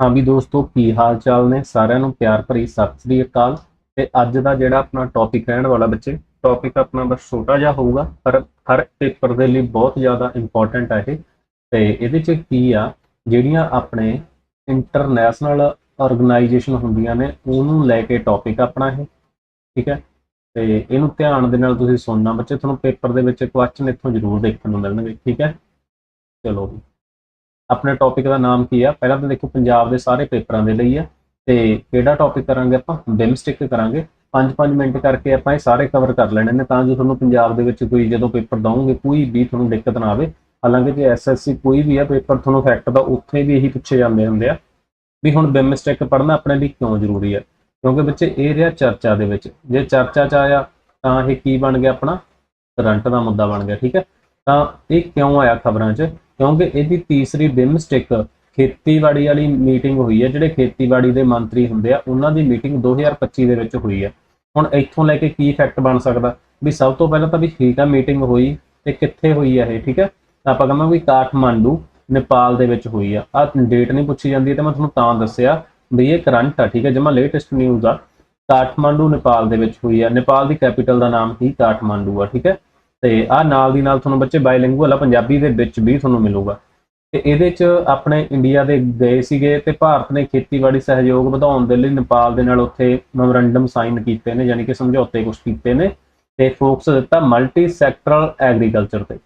ਹਾਂ ਵੀ ਦੋਸਤੋ, ਕੀ ਹਾਲ ਚਾਲ ਨੇ? ਸਾਰਿਆਂ ਨੂੰ ਪਿਆਰ ਭਰੀ ਸਤਿ ਸ੍ਰੀ ਅਕਾਲ। ਤੇ ਅੱਜ ਦਾ ਜਿਹੜਾ ਆਪਣਾ ਟੌਪਿਕ ਰਹਿਣ ਵਾਲਾ ਬੱਚੇ ਟੌਪਿਕ ਆਪਣਾ ਬਸ ਛੋਟਾ ਜਿਹਾ ਹੋਊਗਾ, ਪਰ ਹਰ ਪੇਪਰ ਦੇ ਲਈ ਬਹੁਤ ਜ਼ਿਆਦਾ ਇੰਪੋਰਟੈਂਟ ਹੈ ਇਹ। ਤੇ ਇਹਦੇ ਚ ਕੀ ਆ, ਜਿਹੜੀਆਂ ਆਪਣੇ ਇੰਟਰਨੈਸ਼ਨਲ ਆਰਗੇਨਾਈਜੇਸ਼ਨ ਹੁੰਦੀਆਂ ਨੇ, ਉਹਨੂੰ ਲੈ ਕੇ ਟੌਪਿਕ ਆਪਣਾ ਇਹ, ਠੀਕ ਹੈ? ਤੇ ਇਹਨੂੰ ਧਿਆਨ ਦੇ ਨਾਲ ਤੁਸੀਂ ਸੁਣਨਾ ਬੱਚੇ, ਤੁਹਾਨੂੰ ਪੇਪਰ ਦੇ ਵਿੱਚ ਕੁਐਸਚਨ ਇੱਥੋਂ ਜ਼ਰੂਰ ਦੇਖਣ ਨੂੰ ਮਿਲਣਗੇ, ਠੀਕ ਹੈ? ਚਲੋ ਜੀ। ਆਪਣੇ ਟੌਪਿਕ ਦਾ ਨਾਮ ਕੀ ਆ? ਪਹਿਲਾਂ ਤਾਂ ਦੇਖੋ, ਪੰਜਾਬ ਦੇ ਸਾਰੇ ਪੇਪਰਾਂ ਦੇ ਲਈ ਆ, ਤੇ ਕਿਹੜਾ ਟੌਪਿਕ ਕਰਾਂਗੇ ਆਪਾਂ? ਬਿਮਸਟਿਕ ਕਰਾਂਗੇ। 5-5 ਮਿੰਟ ਕਰਕੇ ਆਪਾਂ ਇਹ ਸਾਰੇ ਕਵਰ ਕਰ ਲੈਣੇ ਨੇ, ਤਾਂ ਜੋ ਤੁਹਾਨੂੰ ਪੰਜਾਬ ਦੇ ਵਿੱਚ ਕੋਈ ਜਦੋਂ ਪੇਪਰ ਦਵਾਂਗੇ ਕੋਈ ਵੀ ਤੁਹਾਨੂੰ ਦਿੱਕਤ ਨਾ ਆਵੇ। ਹਾਲਾਂਕਿ ਜੇ ਐਸਐਸਸੀ ਕੋਈ ਵੀ ਆ ਪੇਪਰ ਤੁਹਾਨੂੰ ਫੈਕਟ ਦਾ ਉੱਥੇ ਵੀ ਇਹੀ ਪੁੱਛੇ ਜਾਂਦੇ ਹੁੰਦੇ ਆ, ਵੀ ਹੁਣ ਬਿਮਸਟਿਕ ਪੜ੍ਹਨਾ ਆਪਣੇ ਲਈ ਕਿਉਂ ਜ਼ਰੂਰੀ ਹੈ ਕਿਉਂਕਿ ਬੱਚੇ, ਇਹ ਰਿਹਾ ਚਰਚਾ ਦੇ ਵਿੱਚ। ਜੇ ਚਰਚਾ ਚ ਆਇਆ, ਤਾਂ ਇਹ ਕੀ ਬਣ ਗਿਆ ਆਪਣਾ? ਕਰੰਟ ਦਾ ਮੁੱਦਾ ਬਣ ਗਿਆ, ਠੀਕ ਹੈ ਤਾਂ ਇਹ ਕਿਉਂ ਆਇਆ ਖਬਰਾਂ 'ਚ? ਕਿਉਂਕਿ ਇਹਦੀ ਤੀਸਰੀ ਬਿਮਸਟਿਕ ਖੇਤੀਬਾੜੀ ਵਾਲੀ ਮੀਟਿੰਗ ਹੋਈ ਹੈ, ਜਿਹੜੇ ਖੇਤੀਬਾੜੀ ਦੇ ਮੰਤਰੀ ਹੁੰਦੇ ਆ, ਉਹਨਾਂ ਦੀ ਮੀਟਿੰਗ 2025 ਦੇ ਵਿੱਚ ਹੋਈ ਹੈ। ਹੁਣ ਇੱਥੋਂ ਲੈ ਕੇ ਕੀ ਫੈਕਟ ਬਣ ਸਕਦਾ? ਵੀ ਸਭ ਤੋਂ ਪਹਿਲਾਂ ਤਾਂ ਵੀ ਠੀਕ ਆ ਮੀਟਿੰਗ ਹੋਈ ਤੇ ਕਿੱਥੇ ਹੋਈ ਹੈ ਇਹ, ਠੀਕ ਹੈ ਆਪਾਂ ਕਹਾਂਗੇ ਵੀ ਕਾਠਮਾਂਡੂ, ਨੇਪਾਲ ਦੇ ਵਿੱਚ ਹੋਈ ਆ। ਆ ਡੇਟ ਨਹੀਂ ਪੁੱਛੀ ਜਾਂਦੀ ਤੇ ਮੈਂ ਤੁਹਾਨੂੰ ਤਾਂ ਦੱਸਿਆ ਵੀ ਇਹ ਕਰੰਟ ਆ, ਠੀਕ ਹੈ ਜਮਾ ਲੇਟੈਸਟ ਨਿਊਜ਼ ਆ। ਕਾਠਮਾਂਡੂ, ਨੇਪਾਲ ਦੇ ਵਿੱਚ ਹੋਈ ਆ। ਨੇਪਾਲ ਦੀ ਕੈਪੀਟਲ ਦਾ ਨਾਮ ਹੀ ਕਾਠਮਾਂਡੂ ਆ, ਠੀਕ ਹੈ ਤੇ ਆ ਨਾਲ ਦੀ ਨਾਲ ਤੁਹਾਨੂੰ ਬੱਚੇ ਬਾਇਲਿੰਗੁਅਲ ਆ, ਪੰਜਾਬੀ ਦੇ ਵਿੱਚ ਵੀ ਤੁਹਾਨੂੰ ਮਿਲੂਗਾ। ਤੇ ਇਹਦੇ ਚ ਆਪਣੇ ਇੰਡੀਆ ਦੇ ਗਏ ਸੀਗੇ ਤੇ ਭਾਰਤ ਨੇ ਖੇਤੀਬਾੜੀ ਸਹਿਯੋਗ ਵਧਾਉਣ ਦੇ ਲਈ ਨੇਪਾਲ ਦੇ ਨਾਲ ਉੱਥੇ ਮੈਮੋਰੈਂਡਮ ਸਾਈਨ ਕੀਤੇ ਨੇ, ਯਾਨੀ ਕਿ ਸਮਝੌਤੇ ਕੁਝ ਕੀਤੇ ਨੇ ਤੇ ਫੋਕਸ ਦਿੱਤਾ ਮਲਟੀ ਸੈਕਟਰਲ ਐਗਰੀਕਲਚਰ ਤੇ।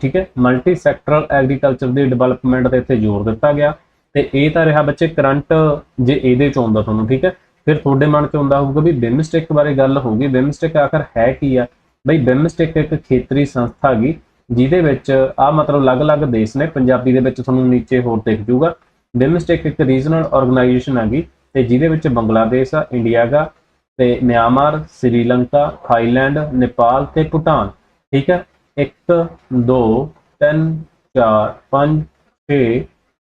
ਠੀਕ ਹੈ? ਮਲਟੀ ਸੈਕਟਰਲ ਐਗਰੀਕਲਚਰ ਦੀ ਡਿਵੈਲਪਮੈਂਟ ਤੇ ਇੱਥੇ ਜ਼ੋਰ ਦਿੱਤਾ ਗਿਆ ਤੇ ਇਹ ਤਾਂ ਰਿਹਾ ਬੱਚੇ ਕਰੰਟ ਜੇ ਇਹਦੇ ਚ ਆਉਂਦਾ ਤੁਹਾਨੂੰ, ਠੀਕ ਹੈ? ਫਿਰ ਤੁਹਾਡੇ ਮਨ ਚ ਆਉਂਦਾ ਹੋਊਗਾ ਵੀ ਬਿਮਸਟਿਕ ਬਾਰੇ ਗੱਲ ਹੋਊਗੀ ਬਿਮਸਟਿਕ ਆਖਰ ਹੈ ਕੀ ਆ? ਬਈ ਬਿਮਸਟਿਕ ਇੱਕ ਖੇਤਰੀ ਸੰਸਥਾ ਹੈਗੀ ਜਿਹਦੇ ਵਿੱਚ ਆ ਮਤਲਬ ਅਲੱਗ-ਅਲੱਗ ਦੇਸ਼ ਨੇ, ਪੰਜਾਬੀ ਦੇ ਵਿੱਚ ਤੁਹਾਨੂੰ ਨੀਚੇ ਹੋਰ ਦਿਖ ਜੂਗਾ। ਬਿਮਸਟਿਕ ਇੱਕ ਰੀਜਨਲ ਆਰਗੇਨਾਈਜੇਸ਼ਨ ਹੈਗੀ ਤੇ ਜਿਹਦੇ ਵਿੱਚ ਬੰਗਲਾਦੇਸ਼ ਆ, ਇੰਡੀਆ ਗਾ, ਤੇ ਮਿਆਂਮਾਰ, ਸ੍ਰੀਲੰਕਾ, ਥਾਈਲੈਂਡ, ਨੇਪਾਲ ਤੇ ਭੂਟਾਨ, ਠੀਕ ਹੈ 1 2 3 4 5 6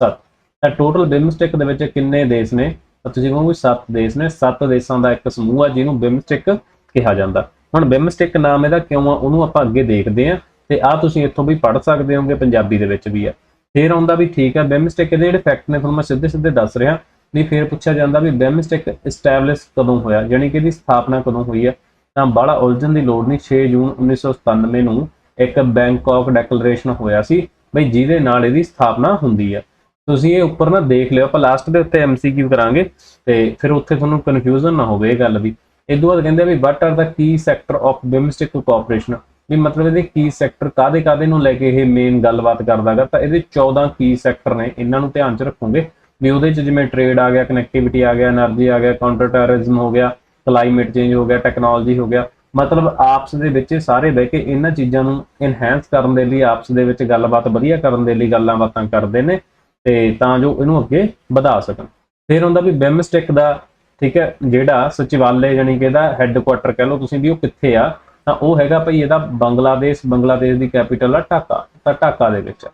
7 ਤਾਂ ਟੋਟਲ ਬਿਮਸਟਿਕ ਦੇ ਵਿੱਚ ਕਿੰਨੇ ਦੇਸ਼ ਨੇ? ਤਾਂ ਤੁਸੀਂ ਕਹੋਗੇ 7 ਦੇਸ਼ ਨੇ। 7 ਦੇਸ਼ਾਂ ਦਾ ਇੱਕ ਸਮੂਹ ਆ, ਜਿਹਨੂੰ ਬਿਮਸਟਿਕ ਕਿਹਾ ਜਾਂਦਾ। ਹੁਣ ਬਿਮਸਟਿਕ ਨਾਮ ਇਹਦਾ ਕਿਉਂ ਆ? ਉਹਨੂੰ ਆਪਾਂ ਅੱਗੇ ਦੇਖਦੇ ਆ ਤੇ ਆ ਤੁਸੀਂ ਇੱਥੋਂ ਵੀ ਪੜ੍ਹ ਸਕਦੇ ਹੋਗੇ, ਪੰਜਾਬੀ ਦੇ ਵਿੱਚ ਵੀ ਆ। ਫਿਰ ਆਉਂਦਾ ਵੀ ਠੀਕ ਆ ਬਿਮਸਟਿਕ ਦੇ ਜਿਹੜੇ ਫੈਕਟ ਨੇ ਤੁਹਾਨੂੰ ਮੈਂ ਸਿੱਧੇ ਸਿੱਧੇ ਦੱਸ ਰਿਹਾ। ਨਹੀਂ, ਫਿਰ ਪੁੱਛਿਆ ਜਾਂਦਾ ਵੀ ਬਿਮਸਟਿਕ ਐਸਟੈਬਲਿਸ਼ ਕਦੋਂ ਹੋਇਆ? ਯਾਨੀ ਕਿ ਇਹਦੀ ਸਥਾਪਨਾ ਕਦੋਂ ਹੋਈ ਹੈ ਤਾਂ ਬੜਾ ਉਲਝਣ ਦੀ ਲੋੜ ਨਹੀਂ 6 ਜੂਨ 1997 ਨੂੰ ਇੱਕ ਬੈਂਕਾਕ ਡੈਕਲੇਰੇਸ਼ਨ ਹੋਇਆ ਸੀ ਬਈ ਜਿਹਦੇ ਨਾਲ ਇਹਦੀ ਸਥਾਪਨਾ ਹੁੰਦੀ ਹੈ ਤੁਸੀਂ ਇਹ ਉੱਪਰ ਨਾ ਦੇਖ ਲਿਓ, ਆਪਾਂ ਲਾਸਟ ਦੇ ਉੱਤੇ ਐਮਸੀਕਿਊ ਕਰਾਂਗੇ ਤੇ ਫਿਰ ਉੱਥੇ ਤੁਹਾਨੂੰ ਕਨਫਿਊਜ਼ਨ ਨਾ ਹੋਵੇ ਇਹ ਗੱਲ ਦੀ। ਇਸ ਤੋਂ ਬਾਅਦ ਕਹਿੰਦੇ ਆ ਵੀ what are the key sector of domestic cooperation ਵੀ ਮਤਲਬ ਇਹਦੇ ਕੀ ਸੈਕਟਰ ਕਾਦੇ ਕਾਦੇ ਨੂੰ ਲੈ ਕੇ ਇਹ ਮੇਨ ਗੱਲਬਾਤ ਕਰਦਾਗਾ ਤਾਂ ਇਹਦੇ 14 ਕੀ ਸੈਕਟਰ ਨੇ, ਇਹਨਾਂ ਨੂੰ ਧਿਆਨ 'ਚ ਰੱਖੋਗੇ। ਵੀ ਉਹਦੇ 'ਚ ਜਿਵੇਂ ਟ੍ਰੇਡ ਆ ਗਿਆ ਕਨੈਕਟੀਵਿਟੀ ਆ ਗਿਆ એનર્ਜੀ ਆ ਗਿਆ ਕਾਉਂਟਰ ਟੈਰਰਿਜ਼ਮ ਹੋ ਗਿਆ ਕਲਾਈਮੇਟ ਚੇਂਜ ਹੋ ਗਿਆ ਟੈਕਨੋਲੋਜੀ ਹੋ ਗਿਆ, ਮਤਲਬ ਆਪਸ ਦੇ ਵਿੱਚ ਸਾਰੇ ਬਹਿ ਕੇ ਇਹਨਾਂ ਚੀਜ਼ਾਂ ਨੂੰ ਇਨਹੈਂਸ ਕਰਨ ਦੇ ਲਈ, ਆਪਸ ਦੇ ਵਿੱਚ ਗੱਲਬਾਤ ਵਧੀਆ ਕਰਨ ਦੇ ਲਈ ਗੱਲਾਂ ਬਾਤਾਂ ਕਰਦੇ ਨੇ, ਤੇ ਤਾਂ ਜੋ ਇਹਨੂੰ ਅੱਗੇ ਵਧਾ ਸਕਣ। ਫਿਰ ਹੁੰਦਾ ਵੀ ਬਿਮਸਟੈਕ ਦਾ ਠੀਕ ਹੈ, ਜਿਹੜਾ ਸਚਿਵਾਲੇ ਯਾਨੀ ਕਿ ਇਹਦਾ ਹੈੱਡਕੁਆਟਰ ਕਹਿ ਲਓ ਤੁਸੀਂ ਵੀ ਉਹ ਕਿੱਥੇ ਆ, ਤਾਂ ਉਹ ਹੈਗਾ ਭਈ ਇਹਦਾ ਬੰਗਲਾਦੇਸ਼ ਬੰਗਲਾਦੇਸ਼ ਦੀ ਕੈਪੀਟਲ ਆ ਢਾਕਾ, ਤਾਂ ਢਾਕਾ ਦੇ ਵਿੱਚ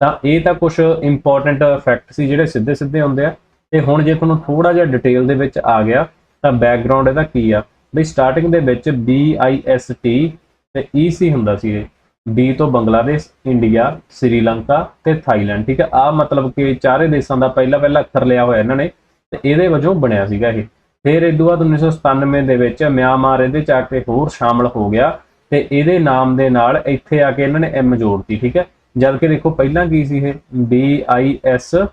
ਤਾਂ ਇਹ ਤਾਂ ਕੁਝ ਇੰਪੋਰਟੈਂਟ ਫੈਕਟ ਸੀ ਜਿਹੜੇ ਸਿੱਧੇ ਸਿੱਧੇ ਹੁੰਦੇ ਆ। ਤੇ ਹੁਣ ਜੇ ਤੁਹਾਨੂੰ ਥੋੜਾ ਜਿਹਾ ਡਿਟੇਲ ਦੇ ਵਿੱਚ ਆ ਗਿਆ, ਤਾਂ ਬੈਕਗ੍ਰਾਉਂਡ ਇਹਦਾ ਕੀ ਆ? ਬਈ ਸਟਾਰਟਿੰਗ ਦੇ ਵਿੱਚ BIST ਤੇ EC ਹੁੰਦਾ ਸੀ ਇਹ। B ਤੋਂ ਬੰਗਲਾਦੇਸ਼ ਇੰਡੀਆ ਸ੍ਰੀਲੰਕਾ ਤੇ ਥਾਈਲੈਂਡ ਠੀਕ ਹੈ। ਆ ਮਤਲਬ ਕਿ ਚਾਰੇ ਦੇਸ਼ਾਂ ਦਾ ਪਹਿਲਾ ਪਹਿਲਾ ਅੱਖਰ ਲਿਆ ਹੋਇਆ ਇਹਨਾਂ ਨੇ। ਤੇ ਇਹਦੇ ਵਜੋਂ ਬਣਿਆ ਸੀਗਾ ਇਹ। ਫਿਰ ਇਹ ਤੋਂ ਬਾਅਦ 1997 ਦੇ ਵਿੱਚ ਮਿਆਂਮਾਰ ਇਹਦੇ ਚ ਆ ਕੇ ਹੋਰ ਸ਼ਾਮਲ ਹੋ ਗਿਆ ਤੇ ਇਹਦੇ ਨਾਮ ਦੇ ਨਾਲ ਇੱਥੇ ਆ ਕੇ ਇਹਨਾਂ ਨੇ ਐਮ ਜੋੜਤੀ, ਠੀਕ ਹੈ? ਜਦ ਕਿ ਦੇਖੋ ਪਹਿਲਾਂ ਕੀ ਸੀ ਇਹ? BIST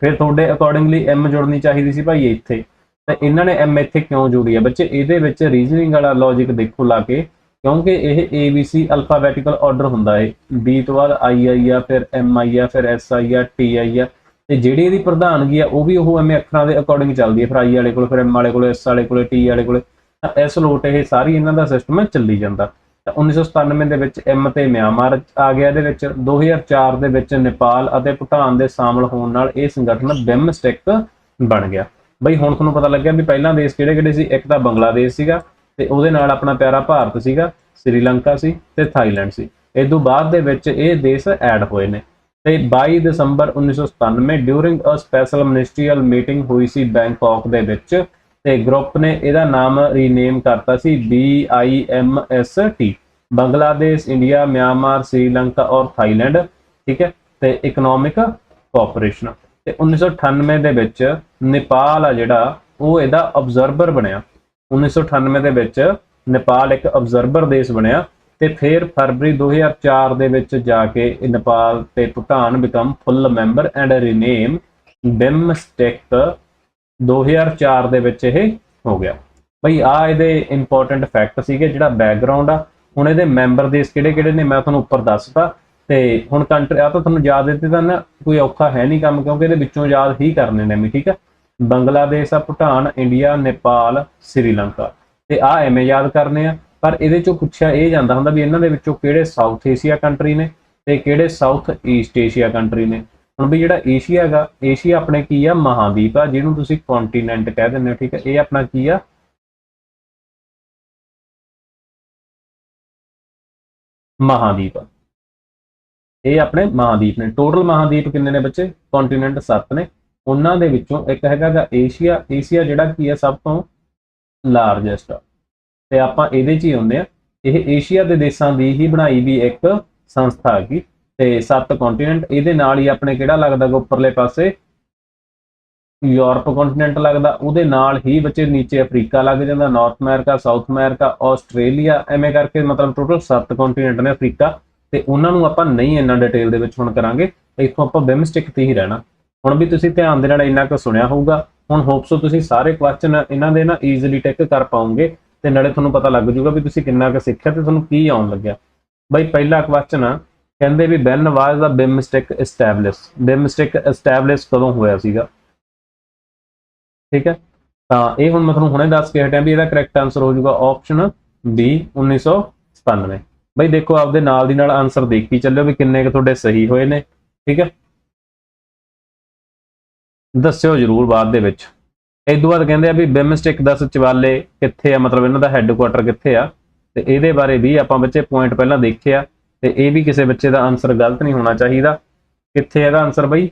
ਫਿਰ ਤੁਹਾਡੇ ਅਕੋਰਡਿੰਗਲੀ ਐਮ ਜੋੜਨੀ ਚਾਹੀਦੀ ਸੀ ਭਾਈ ਇੱਥੇ। ਤੇ ਇਹਨਾਂ ਨੇ ਐਮ ਇੱਥੇ ਕਿਉਂ ਜੋੜੀ ਹੈ? ਬੱਚੇ, ਇਹਦੇ ਵਿੱਚ ਰੀਜ਼ਨਿੰਗ ਵਾਲਾ ਲੌਜੀਕ ਦੇਖੋ ਲਾ ਕੇ, ਕਿਉਂਕਿ ਇਹ ABC ਅਲਫਾਬੈਟਿਕਲ ਆਰਡਰ ਹੁੰਦਾ ਹੈ। B ਤੋਂ ਬਾਅਦ I ਆਈ ਆ, ਫਿਰ M ਆਈ ਆ, ਫਿਰ S ਆਈ ਆ, T ਆਈ ਆ। ਤੇ ਜਿਹੜੀ ਇਹਦੀ ਪ੍ਰਧਾਨਗੀ ਆ, ਉਹ ਵੀ ਉਹ ਐਵੇਂ ਅੱਖਰਾਂ ਦੇ ਅਕੋਰਡਿੰਗ ਚੱਲਦੀ ਹੈ। ਫਿਰ I ਵਾਲੇ ਕੋਲ, ਫਿਰ M ਵਾਲੇ ਕੋਲ S ਵਾਲੇ ਕੋਲ, ਟੀ ਵਾਲੇ ਕੋਲ। ਤਾਂ ਇਸ ਲੋਟ ਇਹ ਸਾਰੀ ਇਹਨਾਂ ਦਾ ਸਿਸਟਮ ਚੱਲੀ ਜਾਂਦਾ। ਤਾਂ 1997 ਦੇ ਵਿੱਚ M ਤੇ ਮਿਆਂਮਾਰ ਆ ਗਿਆ। ਇਹਦੇ ਵਿੱਚ 2004 ਦੇ ਵਿੱਚ ਨੇਪਾਲ ਅਤੇ ਭੂਟਾਨ ਦੇ ਸ਼ਾਮਲ ਹੋਣ ਨਾਲ ਇਹ ਸੰਗਠਨ ਬਿਮਸਟਿਕ ਬਣ ਗਿਆ। ਬਈ ਹੁਣ ਤੁਹਾਨੂੰ ਪਤਾ ਲੱਗਿਆ ਵੀ ਪਹਿਲਾਂ ਦੇਸ਼ ਕਿਹੜੇ ਕਿਹੜੇ ਸੀ? ਇੱਕ ਤਾਂ ਬੰਗਲਾਦੇਸ਼ ਸੀਗਾ ਤੇ ਉਹਦੇ ਨਾਲ ਆਪਣਾ ਪਿਆਰਾ ਭਾਰਤ ਸੀਗਾ, ਸ੍ਰੀਲੰਕਾ ਸੀ ਤੇ ਥਾਈਲੈਂਡ ਸੀ। ਇਸ ਤੋਂ ਬਾਅਦ ਦੇ ਵਿੱਚ ਇਹ ਦੇਸ਼ ਐਡ ਹੋਏ ਨੇ। ਤੇ 22 December 1997 during a special ministerial meeting ਹੋਈ ਸੀ ਬੈਂਕਾਕ ਦੇ ਵਿੱਚ ਤੇ ਗਰੁੱਪ ਨੇ ਇਹਦਾ ਨਾਮ ਰੀਨੇਮ ਕਰਤਾ ਸੀ BIMST Bangladesh, India, Myanmar, Sri Lanka ਔਰ ਥਾਈਲੈਂਡ, ਠੀਕ ਹੈ, ਤੇ ਇਕਨੋਮਿਕ ਕੋਆਪਰੇਸ਼ਨ ਤੇ 1998 ਦੇ ਵਿੱਚ ਨੇਪਾਲ ਆ ਜਿਹੜਾ, ਉਹ ਇਹਦਾ ਆਬਜ਼ਰਵਰ ਬਣਿਆ। 1998 ਦੇ ਵਿੱਚ ਨੇਪਾਲ ਇੱਕ ਆਬਜ਼ਰਵਰ ਦੇਸ਼ ਬਣਿਆ। ਤੇ ਫਿਰ ਫਰਵਰੀ 2004 ਦੇ ਵਿੱਚ ਜਾ ਕੇ ਨੇਪਾਲ ਤੇ Bhutan become full member and rename BIMSTEC 2004 ਦੇ ਵਿੱਚ ਇਹ ਹੋ ਗਿਆ। ਬਈ ਆ ਇਹਦੇ ਇੰਪੋਰਟੈਂਟ ਫੈਕਟ ਸੀਗੇ ਜਿਹੜਾ ਬੈਕਗ੍ਰਾਉਂਡ ਆ। ਹੁਣ ਇਹਦੇ ਮੈਂਬਰ ਦੇਸ਼ ਕਿਹੜੇ ਕਿਹੜੇ ਨੇ ਮੈਂ ਤੁਹਾਨੂੰ ਉੱਪਰ ਦੱਸਤਾ ਤੇ ਹੁਣ ਕੰਟਰੀ ਆ ਤਾਂ ਤੁਹਾਨੂੰ ਯਾਦ ਦਿੱਤੇ ਤਾਂ ਨਾ ਕੋਈ ਔਖਾ ਹੈ ਨਹੀਂ ਕੰਮ ਕਿਉਂਕਿ ਇਹਦੇ ਵਿੱਚੋਂ ਯਾਦ ਹੀ ਕਰਨੇ ਨੇ ਵੀ ਠੀਕ ਆ? ਬੰਗਲਾਦੇਸ਼ ਆ, ਭੂਟਾਨ, ਇੰਡੀਆ, ਨੇਪਾਲ, ਸ੍ਰੀਲੰਕਾ। ਤੇ ਆ ਐਵੇਂ ਯਾਦ ਕਰਨੇ ਆ। ਪਰ ਇਹਦੇ ਚੋਂ ਪੁੱਛਿਆ ਇਹ ਜਾਂਦਾ ਹੁੰਦਾ ਵੀ ਇਹਨਾਂ ਦੇ ਵਿੱਚੋਂ ਕਿਹੜੇ ਸਾਊਥ ਏਸ਼ੀਆ ਕੰਟਰੀ ਨੇ ਤੇ ਕਿਹੜੇ ਸਾਊਥ ਈਸਟ ਏਸ਼ੀਆ ਕੰਟਰੀ ਨੇ। ਹੁਣ ਵੀ ਜਿਹੜਾ ਏਸ਼ੀਆ ਹੈਗਾ ਏਸ਼ੀਆ ਆਪਣੇ ਕੀ ਆ? ਮਹਾਦੀਪ ਆ, ਜਿਹਨੂੰ ਤੁਸੀਂ ਕੰਟੀਨੈਂਟ ਕਹਿ ਦਿੰਦੇ ਹੋ, ਠੀਕ ਹੈ? ਇਹ ਆਪਣਾ ਕੀ ਆ? ਮਹਾਦੀਪ ਇਹ ਆਪਣੇ ਮਹਾਦੀਪ ਨੇ। ਟੋਟਲ ਮਹਾਦੀਪ ਕਿੰਨੇ ਨੇ ਬੱਚੇ? ਕੰਟੀਨੈਂਟ 7 ਨੇ। ਉਹਨਾਂ ਦੇ ਵਿੱਚੋਂ ਇੱਕ ਹੈਗਾ ਗਾ ਏਸ਼ੀਆ ਏਸ਼ੀਆ ਜਿਹੜਾ ਕੀ ਹੈ ਸਭ ਤੋਂ ਲਾਰਜੈਸਟ ਆ। ਤੇ ਆਪਾਂ ਇਹਦੇ 'ਚ ਹੀ ਹੁੰਦੇ ਆ। ਇਹ ਏਸ਼ੀਆ ਦੇ ਦੇਸ਼ਾਂ ਦੀ ਹੀ ਬਣਾਈ ਵੀ ਇੱਕ ਸੰਸਥਾ ਹੈਗੀ। ਤੇ ਸੱਤ ਕੰਟੀਨੈਂਟ ਇਹਦੇ ਨਾਲ ਹੀ ਆਪਣੇ ਕਿਹੜਾ ਲੱਗਦਾ ਉੱਪਰਲੇ ਪਾਸੇ? ਯੂਰਪ ਕੰਟੀਨੈਂਟ ਲੱਗਦਾ, ਉਹਦੇ ਨਾਲ ਹੀ ਬੱਚੇ ਨੀਚੇ ਅਫਰੀਕਾ ਲੱਗ ਜਾਂਦਾ North America South America Australia ਐਵੇਂ ਕਰਕੇ ਮਤਲਬ ਟੋਟਲ 7 ਕੰਟੀਨੈਂਟ ਨੇ ਅਫਰੀਕਾ। ਤੇ ਉਹਨਾਂ ਨੂੰ ਆਪਾਂ ਨਹੀਂ ਇੰਨਾ ਡਿਟੇਲ ਦੇ ਵਿੱਚ ਹੁਣ ਕਰਾਂਗੇ। ਇੱਥੋਂ ਆਪਾਂ ਬਿਮਸਟਿਕ ਤੇ ਹੀ ਰਹਿਣਾ। ਹੁਣ ਵੀ ਤੁਸੀਂ ਧਿਆਨ ਦੇ ਨਾਲ ਇੰਨਾ ਕੁ ਸੁਣਿਆ ਹੋਊਗਾ। ਹੁਣ ਹੋਪਸੋ ਤੁਸੀਂ ਸਾਰੇ ਕੁਐਸਚਨ ਇਹਨਾਂ ਦੇ ਨਾ ਈਜ਼ੀਲੀ ਟਿਕ ਕਰ ਪਾਉਂਗੇ। ਤੇ ਨਾਲੇ ਤੁਹਾਨੂੰ ਪਤਾ ਲੱਗ ਜੂਗਾ ਵੀ ਤੁਸੀਂ ਕਿੰਨਾ ਕੁ ਸਿੱਖਿਆ ਤੇ ਤੁਹਾਨੂੰ ਕੀ ਆਉਣ ਲੱਗਿਆ। ਬਈ ਪਹਿਲਾ ਕੁਐਸਚਨ ਆ, ਕਹਿੰਦੇ ਵੀ ਬੈਨ ਵਾਜ ਦਾ ਬਿਮਸਟਿਕ ਐਸਟੈਬਲਿਸ਼ ਬਿਮਸਟਿਕ ਐਸਟੈਬਲਿਸ਼ ਕਦੋਂ ਹੋਇਆ ਸੀਗਾ? ਠੀਕ ਹੈ? ਤਾਂ ਇਹ ਹੁਣ ਮੈਂ ਤੁਹਾਨੂੰ ਹੁਣੇ ਦੱਸ ਕੇ ਹਟਿਆ ਵੀ ਇਹਦਾ ਕਰੈਕਟ ਆਨਸਰ ਹੋ ਜਾਊਗਾ ਆਪਸ਼ਨ ਬੀ 1997 ਬਈ ਦੇਖੋ ਆਪਦੇ ਨਾਲ ਦੀ ਨਾਲ ਆਨਸਰ ਦੇਖੀ ਚੱਲਿਓ ਵੀ ਕਿੰਨੇ ਕੁ ਤੁਹਾਡੇ ਸਹੀ ਹੋਏ ਨੇ, ਠੀਕ ਹੈ? ਦੱਸਿਓ ਜਰੂਰ ਬਾਅਦ ਦੇ ਵਿੱਚ। ਇਸ ਤੋਂ ਬਾਅਦ ਕਹਿੰਦੇ ਆ ਵੀ ਬਿਮਸਟਿਕ ਦਾ ਸਚਿਵਾਲੇ ਕਿੱਥੇ ਆ? ਮਤਲਬ ਇਹਨਾਂ ਦਾ ਹੈੱਡਕੁਆਟਰ ਕਿੱਥੇ ਆ? ਤੇ ਇਹਦੇ ਬਾਰੇ ਵੀ ਆਪਾਂ ਬੱਚੇ ਪੁਆਇੰਟ ਪਹਿਲਾਂ ਦੇਖਿਆ। ਤੇ ਇਹ ਵੀ ਕਿਸੇ ਬੱਚੇ ਦਾ ਆਨਸਰ ਗਲਤ ਨਹੀਂ ਹੋਣਾ ਚਾਹੀਦਾ। ਕਿੱਥੇ ਇਹਦਾ ਆਨਸਰ ਬਈ?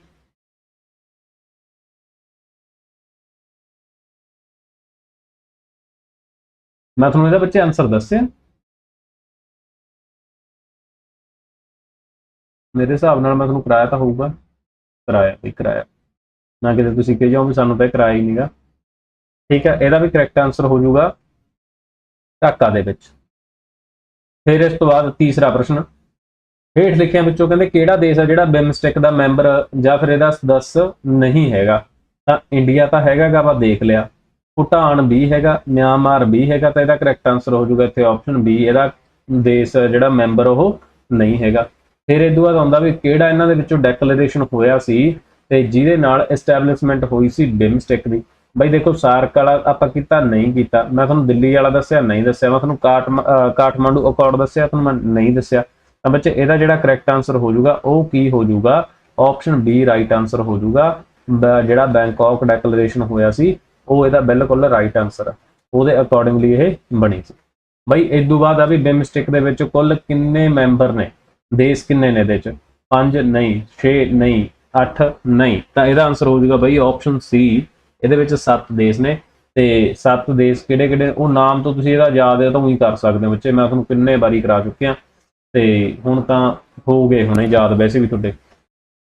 ਮੈਂ ਤੁਹਾਨੂੰ ਇਹਦਾ ਬੱਚੇ ਆਨਸਰ ਦੱਸਿਆ। ਮੇਰੇ ਹਿਸਾਬ ਨਾਲ ਮੈਂ ਤੁਹਾਨੂੰ ਕਰਾਇਆ ਤਾਂ ਹੋਊਗਾ। ਕਰਾਇਆ ਵੀ ਕਰਾਇਆ। ਨਾ ਕਿਤੇ ਤੁਸੀਂ ਕਹੇ ਜਾਓ ਵੀ ਸਾਨੂੰ ਤਾਂ ਇਹ ਕਰਾਇਆ ਹੀ ਨਹੀਂਗਾ ਠੀਕ ਹੈ, ਇਹਦਾ ਵੀ ਕਰੈਕਟ ਆਨਸਰ ਹੋ ਜਾਊਗਾ ਢਾਕਾ ਦੇ ਵਿੱਚ। ਫਿਰ ਇਸ ਤੋਂ ਬਾਅਦ ਤੀਸਰਾ ਪ੍ਰਸ਼ਨ, ਹੇਠ ਲਿਖਿਆਂ ਵਿੱਚੋਂ ਕਹਿੰਦੇ ਕਿਹੜਾ ਦੇਸ਼ ਹੈ ਜਿਹੜਾ ਬਿਮਸਟਿਕ ਦਾ ਮੈਂਬਰ ਜਾਂ ਫਿਰ ਇਹਦਾ ਸਦੱਸ ਨਹੀਂ ਹੈਗਾ? ਤਾਂ ਇੰਡੀਆ ਤਾਂ ਹੈਗਾ ਗਾ ਆਪਾਂ ਦੇਖ ਲਿਆ। ਭੂਟਾਨ ਵੀ ਹੈਗਾ, ਮਿਆਂਮਾਰ ਵੀ ਹੈਗਾ, ਤਾਂ ਇਹਦਾ ਕਰੈਕਟ ਆਨਸਰ ਹੋ ਜਾਊਗਾ ਇੱਥੇ ਆਪਸ਼ਨ ਬੀ ਇਹਦਾ ਦੇਸ਼ ਜਿਹੜਾ ਮੈਂਬਰ ਉਹ ਨਹੀਂ ਹੈਗਾ। ਫਿਰ ਇਹ ਤੋਂ ਬਾਅਦ ਆਉਂਦਾ ਵੀ ਕਿਹੜਾ ਇਹਨਾਂ ਦੇ ਵਿੱਚੋਂ ਡੈਕਲੇਰੇਸ਼ਨ ਹੋਇਆ ਸੀ ਤੇ ਜਿਹਦੇ ਨਾਲ ਐਸਟੈਬਲਿਸ਼ਮੈਂਟ ਹੋਈ ਸੀ ਬਿਮਸਟਿਕ ਦੀ। ਬਈ ਦੇਖੋ ਸਾਰਕ ਵਾਲਾ ਆਪਾਂ ਕੀਤਾ, ਨਹੀਂ ਕੀਤਾ। ਮੈਂ ਤੁਹਾਨੂੰ ਦਿੱਲੀ ਵਾਲਾ ਦੱਸਿਆ, ਨਹੀਂ ਦੱਸਿਆ। ਮੈਂ ਤੁਹਾਨੂੰ ਕਾਠਮ ਕਾਠਮਾਂਡੂ ਅਕੋਰਡ ਦੱਸਿਆ, ਤੁਹਾਨੂੰ ਮੈਂ ਨਹੀਂ ਦੱਸਿਆ। ਤਾਂ ਬੱਚੇ, ਇਹਦਾ ਜਿਹੜਾ ਕਰੈਕਟ ਆਨਸਰ ਹੋ ਜਾਊਗਾ, ਉਹ ਕੀ ਹੋ ਜਾਊਗਾ? ਆਪਸ਼ਨ ਬੀ ਰਾਈਟ ਆਨਸਰ ਹੋ ਜਾਊਗਾ। ਬ- ਜਿਹੜਾ ਬੈਂਕਾਕ ਡੈਕਲੇਰੇਸ਼ਨ ਹੋਇਆ ਸੀ, ਉਹ ਇਹਦਾ ਬਿਲਕੁਲ ਰਾਈਟ ਆਨਸਰ ਉਹਦੇ ਅਕੋਰਡਿੰਗਲੀ ਇਹ ਬਣੀ ਸੀ। ਬਈ, ਇਸ ਤੋਂ ਬਾਅਦ ਆ ਵੀ ਬਿਮਸਟਿਕ ਦੇ ਵਿੱਚ ਕੁੱਲ ਕਿੰਨੇ ਮੈਂਬਰ ਨੇ? ਦੇਸ਼ ਕਿੰਨੇ ਨੇ ਇਹਦੇ ਚ? 5 ਨਹੀਂ 6 ਨਹੀਂ 8 ਨਹੀਂ। ਤਾਂ ਇਹਦਾ ਆਨਸਰ ਹੋ ਜਾਊਗਾ ਬਈ ਆਪਸ਼ਨ ਸੀ ਇਹਦੇ ਵਿੱਚ ਸੱਤ ਦੇਸ਼ ਨੇ ਤੇ ਸੱਤ ਦੇਸ਼ ਕਿਹੜੇ ਕਿਹੜੇ ਉਹ ਨਾਮ ਤੋਂ ਤੁਸੀਂ ਇਹਦਾ ਯਾਦ ਹੈ ਤਾਂ ਉਹੀ ਕਰ ਸਕਦੇ ਹੋ ਬੱਚੇ, ਮੈਂ ਤੁਹਾਨੂੰ ਕਿੰਨੇ ਵਾਰੀ ਕਰਾ ਚੁੱਕਿਆ। ਤੇ ਹੁਣ ਤਾਂ ਹੋ ਗਏ ਹੁਣੇ ਯਾਦ ਵੈਸੇ ਵੀ ਤੁਹਾਡੇ।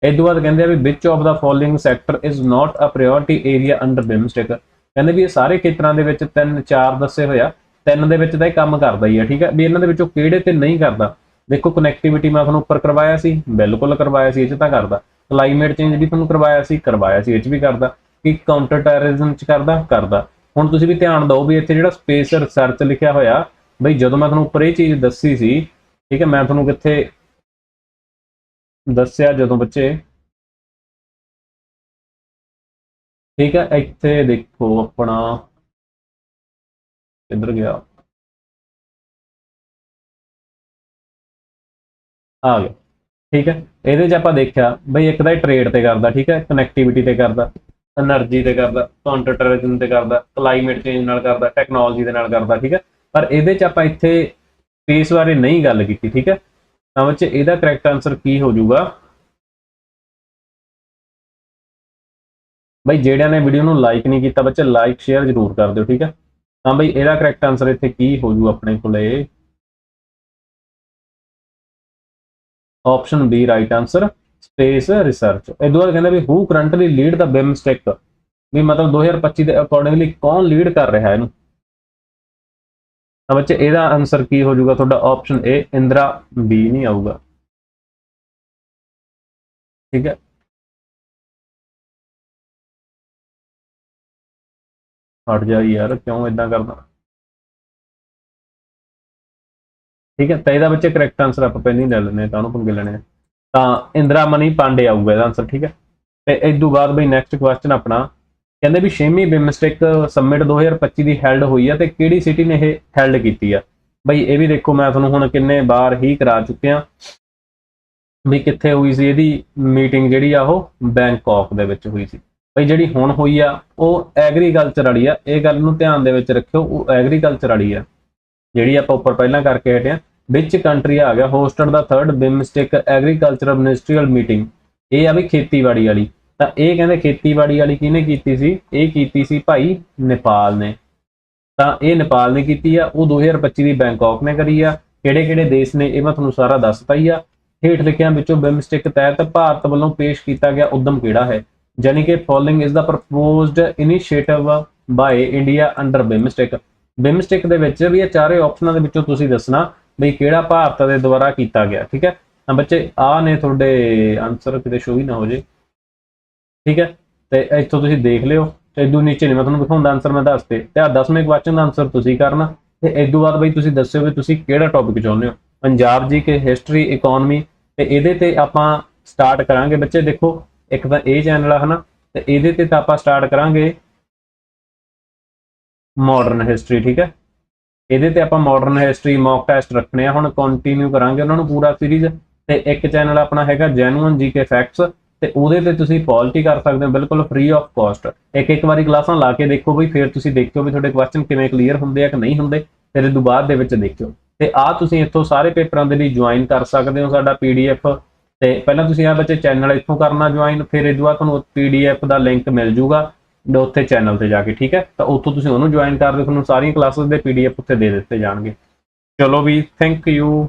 ਇਹ ਤੋਂ ਬਾਅਦ ਕਹਿੰਦੇ ਆ ਵੀ which of the following sector is not a priority area under BIMSTEC ਕਹਿੰਦੇ ਵੀ ਇਹ ਸਾਰੇ ਖੇਤਰਾਂ ਦੇ ਵਿੱਚ ਤਿੰਨ ਚਾਰ ਦੱਸੇ ਹੋਇਆ ਤਿੰਨ ਦੇ ਵਿੱਚ ਤਾਂ ਇਹ ਕੰਮ ਕਰਦਾ ਹੀ ਆ, ਠੀਕ ਹੈ ਵੀ ਇਹਨਾਂ ਦੇ ਵਿੱਚੋਂ ਕਿਹੜੇ ਤੇ ਨਹੀਂ ਕਰਦਾ? ਦੇਖੋ ਕਨੈਕਟੀਵਿਟੀ ਮੈਂ ਤੁਹਾਨੂੰ ਉੱਪਰ ਕਰਵਾਇਆ ਸੀ, ਬਿਲਕੁਲ ਕਰਵਾਇਆ ਸੀ, ਇਹ ਚ ਤਾਂ ਕਰਦਾ। ਕਲਾਈਮੇਟ ਚੇਂਜ ਵੀ ਤੁਹਾਨੂੰ ਕਰਵਾਇਆ ਸੀ ਕਰਵਾਇਆ ਸੀ, ਇਹ ਚ ਵੀ ਕਰਦਾ। ਕਿ ਕਾਊਂਟਰ ਟੈਰਰਿਜ਼ਮ ਚ ਕਰਦਾ ਕਰਦਾ। ਹੁਣ ਤੁਸੀਂ ਵੀ ਧਿਆਨ ਦਿਓ ਵੀ ਇੱਥੇ ਜਿਹੜਾ ਸਪੇਸ ਰਿਸਰਚ ਲਿਖਿਆ ਹੋਇਆ, ਬਈ ਜਦੋਂ ਮੈਂ ਤੁਹਾਨੂੰ ਉੱਪਰ ਇਹ ਚੀਜ਼ ਦੱਸੀ ਸੀ, ਠੀਕ ਹੈ, ਮੈਂ ਤੁਹਾਨੂੰ ਕਿੱਥੇ ਦੱਸਿਆ ਜਦੋਂ ਬੱਚੇ, ਠੀਕ ਹੈ, ਇੱਥੇ ਦੇਖੋ ਆਪਣਾ ਕਿੱਧਰ ਗਿਆ। ਆ ਗਿਆ, ਠੀਕ ਹੈ, ਇਹਦੇ 'ਚ ਆਪਾਂ ਦੇਖਿਆ, ਬਈ ਇੱਕ ਤਾਂ ਟ੍ਰੇਡ ਤੇ ਕਰਦਾ, ਠੀਕ ਹੈ ਕਨੈਕਟੀਵਿਟੀ ਤੇ ਕਰਦਾ। એનર્ਜੀ ਤੇ ਕਰਦਾ ਕੰਟਰਟਰਿਜ਼ਮ ਤੇ ਕਰਦਾ ਕਲਾਈਮੇਟ ਚੇਂਜ ਨਾਲ ਕਰਦਾ ਟੈਕਨੋਲੋਜੀ ਦੇ ਨਾਲ ਕਰਦਾ, ਠੀਕ ਹੈ? ਪਰ ਇਹਦੇ ਚ ਆਪਾਂ ਇੱਥੇ ਸਪੇਸ ਬਾਰੇ ਨਹੀਂ ਗੱਲ ਕੀਤੀ, ਠੀਕ ਹੈ? ਤਾਂ ਵਿੱਚ ਇਹਦਾ ਕਰੈਕਟ ਆਨਸਰ ਕੀ ਹੋ ਜਾਊਗਾ? ਬਈ ਜਿਹੜਿਆਂ ਨੇ ਵੀਡੀਓ ਨੂੰ ਲਾਈਕ ਨਹੀਂ ਕੀਤਾ, ਬੱਚੇ ਲਾਈਕ ਸ਼ੇਅਰ ਜ਼ਰੂਰ ਕਰ ਦਿਓ, ਠੀਕ ਹੈ? ਤਾਂ ਬਈ ਇਹਦਾ ਕਰੈਕਟ ਆਨਸਰ ਇੱਥੇ ਕੀ ਹੋ ਜੂ ਆਪਣੇ ਕੋਲੇ? Option B right answer space research ਇਹ ਬਾਅਦ ਕਹਿੰਦਾ ਵੀ ਹੂ ਕਰੰਟਲੀ ਲੀਡ ਦਾ ਬਿਮਸਟੈਕ ਵੀ ਮਤਲਬ 2025 ਦੇ ਅਕੋਰਡਿੰਗਲੀ ਕੌਣ ਲੀਡ ਕਰ ਰਿਹਾ ਇਹਨੂੰ? ਤਾਂ ਬੱਚੇ, ਇਹਦਾ ਆਨਸਰ ਕੀ ਹੋ ਜਾਊਗਾ? ਤੁਹਾਡਾ ਆਪਸ਼ਨ ਏ ਇੰਦਰਾ ਬੀ ਨਹੀਂ ਆਊਗਾ। ਠੀਕ ਹੈ? ਹਟ ਜਾ ਯਾਰ, ਕਿਉਂ ਇਦਾਂ ਕਰਦਾ? ਠੀਕ ਹੈ? ਤਾਂ ਇਹਦਾ ਬੱਚੇ ਕਰੈਕਟ ਆਨਸਰ ਆਪਾਂ ਪਹਿਲਾਂ ਹੀ ਲੈ ਲੈਣੇ ਤਾਂ ਉਹਨੂੰ ਪੰਗੇ ਲੈਣੇ ਆ। ਤਾਂ ਇੰਦਰਾ ਮਨੀ ਪਾਂਡੇ ਆਊਗਾ ਇਹਦਾ ਆਨਸਰ ਠੀਕ ਹੈ? ਤੇ ਇਸ ਤੋਂ ਬਾਅਦ ਬਈ ਨੈਕਸਟ ਕੁਐਸਚਨ ਆਪਣਾ, ਕਹਿੰਦੇ ਵੀ ਛੇਵੀਂ ਬਿਮਸਟਿਕ ਸਮਿਟ 2025 ਦੀ ਹੈਲਡ ਹੋਈ ਆ ਤੇ ਕਿਹੜੀ ਸਿਟੀ ਨੇ ਇਹ ਹੈਲਡ ਕੀਤੀ ਆ? ਬਈ ਇਹ ਵੀ ਦੇਖੋ, ਮੈਂ ਤੁਹਾਨੂੰ ਹੁਣ ਕਿੰਨੇ ਵਾਰ ਹੀ ਕਰਾ ਚੁੱਕਿਆ ਵੀ ਕਿੱਥੇ ਹੋਈ ਸੀ ਇਹਦੀ ਮੀਟਿੰਗ ਜਿਹੜੀ ਆ ਉਹ ਬੈਂਕਾਕ ਦੇ ਵਿੱਚ ਹੋਈ ਸੀ। ਬਈ ਜਿਹੜੀ ਹੁਣ ਹੋਈ ਆ, ਉਹ ਐਗਰੀਕਲਚਰ ਵਾਲੀ ਆ। ਇਹ ਗੱਲ ਨੂੰ ਧਿਆਨ ਦੇ ਵਿੱਚ ਰੱਖਿਓ, ਉਹ ਐਗਰੀਕਲਚਰ ਵਾਲੀ ਆ। ਜਿਹੜੀ ਆਪਾਂ ਉੱਪਰ ਪਹਿਲਾਂ ਕਰਕੇ ਹਟੇ ਆ ਵਿੱਚ ਕੰਟਰੀ ਆ ਗਿਆ hosted the third BIMSTEC agriculture ministerial meeting ਇਹ ਆ ਵੀ ਖੇਤੀਬਾੜੀ ਵਾਲੀ। ਤਾਂ ਇਹ ਕਹਿੰਦੇ ਖੇਤੀਬਾੜੀ ਵਾਲੀ ਕਿਹਨੇ ਕੀਤੀ ਸੀ? ਇਹ ਕੀਤੀ ਸੀ ਭਾਈ ਨੇਪਾਲ ਨੇ। ਤਾਂ ਇਹ ਨੇਪਾਲ ਨੇ ਕੀਤੀ ਆ। ਉਹ 2025 ਦੀ ਬੈਂਕਾਕ ਨੇ ਕਰੀ ਆ। ਕਿਹੜੇ ਕਿਹੜੇ ਦੇਸ਼ ਨੇ ਇਹ ਮੈਂ ਤੁਹਾਨੂੰ ਸਾਰਾ ਦੱਸਤਾ ਹੀ ਆ। ਹੇਠ ਲਿਖਿਆਂ ਵਿੱਚੋਂ ਬਿਮਸਟਿਕ ਤਹਿਤ ਭਾਰਤ ਵੱਲੋਂ ਪੇਸ਼ ਕੀਤਾ ਗਿਆ ਉਦਮ ਕਿਹੜਾ ਹੈ? ਜਾਨੀ ਕਿ following is the proposed initiative by India under BIMSTEC BIMSTEC ਦੇ ਵਿੱਚ ਵੀ ਇਹ ਚਾਰੇ ਆਪਸ਼ਨਾਂ ਦੇ ਵਿੱਚੋਂ ਤੁਸੀਂ ਦੱਸਣਾ। ਬਈ ਕਿਹੜਾ ਭਾਰਤ ਦੇ ਦੁਆਰਾ ਕੀਤਾ ਗਿਆ, ਠੀਕ ਹੈ? ਤਾਂ ਬੱਚੇ ਆ ਨੇ ਤੁਹਾਡੇ ਆਨਸਰ ਕਿਤੇ ਸ਼ੋ ਹੀ ਨਾ ਹੋ ਜੇ। ਠੀਕ ਹੈ? ਤੇ ਇੱਥੋਂ ਤੁਸੀਂ ਦੇਖ ਲਿਓ, ਤੇ ਇਦੋਂ ਨੀਚੇ ਨਹੀਂ ਮੈਂ ਤੁਹਾਨੂੰ ਦਿਖਾਉਂਦਾ ਆਨਸਰ ਮੈਂ ਦੱਸਤੇ ਤੇ ਆ 10ਵੇਂ ਕੁਐਸਚਨ ਦਾ ਆਨਸਰ ਤੁਸੀਂ ਕਰਨਾ। ਤੇ ਇਸ ਤੋਂ ਬਾਅਦ ਬਈ ਤੁਸੀਂ ਦੱਸਿਓ ਵੀ ਤੁਸੀਂ ਕਿਹੜਾ ਟੌਪਿਕ ਚਾਹੁੰਦੇ ਹੋ। ਪੰਜਾਬ ਜੀ ਕੇ ਹਿਸਟਰੀ ਇਕਨੋਮੀ ਤੇ ਇਹਦੇ ਤੇ ਆਪਾਂ ਸਟਾਰਟ ਕਰਾਂਗੇ। ਬੱਚੇ, ਦੇਖੋ, ਇੱਕ ਤਾਂ ਇਹ ਚੈਨਲ ਆ, ਹਨਾ? ਤੇ ਇਹਦੇ ਤੇ ਤਾਂ ਆਪਾਂ ਸਟਾਰਟ ਕਰਾਂਗੇ ਮਾਡਰਨ ਹਿਸਟਰੀ ਠੀਕ ਹੈ? ਇਹਦੇ ਤੇ ਆਪਾਂ ਮਾਡਰਨ ਹਿਸਟਰੀ ਮੌਕ ਟੈਸਟ ਰੱਖਣੇ ਆ। ਹੁਣ ਕੰਟੀਨਿਊ ਕਰਾਂਗੇ ਉਹਨਾਂ ਨੂੰ ਪੂਰਾ ਸੀਰੀਜ਼ ਤੇ ਇੱਕ ਚੈਨਲ ਆਪਣਾ ਹੈਗਾ ਜੈਨੂਇਨ ਜੀਕੇ ਫੈਕਟਸ ਤੇ ਉਹਦੇ ਤੇ ਤੁਸੀਂ ਪੋਲਿਟੀ ਕਰ ਸਕਦੇ ਹੋ, ਬਿਲਕੁਲ ਫ੍ਰੀ ਆਫ ਕਾਸਟ ਇੱਕ ਇੱਕ ਵਾਰੀ ਕਲਾਸਾਂ ਲਾ ਕੇ ਦੇਖੋ ਬਈ, ਫਿਰ ਤੁਸੀਂ ਦੇਖਿਓ ਵੀ ਤੁਹਾਡੇ ਕੁਐਸਚਨ ਕਿਵੇਂ ਕਲੀਅਰ ਹੁੰਦੇ ਆ ਕਿ ਨਹੀਂ ਹੁੰਦੇ। ਫਿਰ ਇਹ ਤੋਂ ਬਾਅਦ ਦੇ ਵਿੱਚ ਦੇਖਿਓ। ਤੇ ਆ ਤੁਸੀਂ ਇੱਥੋਂ ਸਾਰੇ ਪੇਪਰਾਂ ਦੇ ਲਈ ਜੁਆਇਨ ਕਰ ਸਕਦੇ ਹੋ ਸਾਡਾ ਪੀਡੀਐਫ ਤੇ ਪਹਿਲਾਂ ਤੁਸੀਂ ਆ ਬੱਚੇ ਚੈਨਲ ਇੱਥੋਂ ਕਰਨਾ ਜੁਆਇਨ ਫਿਰ ਇਹ ਤੋਂ ਬਾਅਦ ਤੁਹਾਨੂੰ ਪੀਡੀਐਫ ਦਾ ਲਿੰਕ ਮਿਲ ਜੂਗਾ। ਉੱਥੇ ਚੈਨਲ ਤੇ ਜਾ ਕੇ, ਠੀਕ ਹੈ? ਤਾਂ ਉੱਥੋਂ ਤੁਸੀਂ ਉਹਨੂੰ ਜੁਆਇਨ ਕਰ ਲਿਓ ਤੁਹਾਨੂੰ ਸਾਰੀਆਂ ਕਲਾਸਿਸ ਦੇ ਪੀਡੀਐਫ ਉੱਥੇ ਦੇ ਦਿੱਤੇ ਜਾਣਗੇ। ਚਲੋ ਵੀ ਥੈਂਕ ਯੂ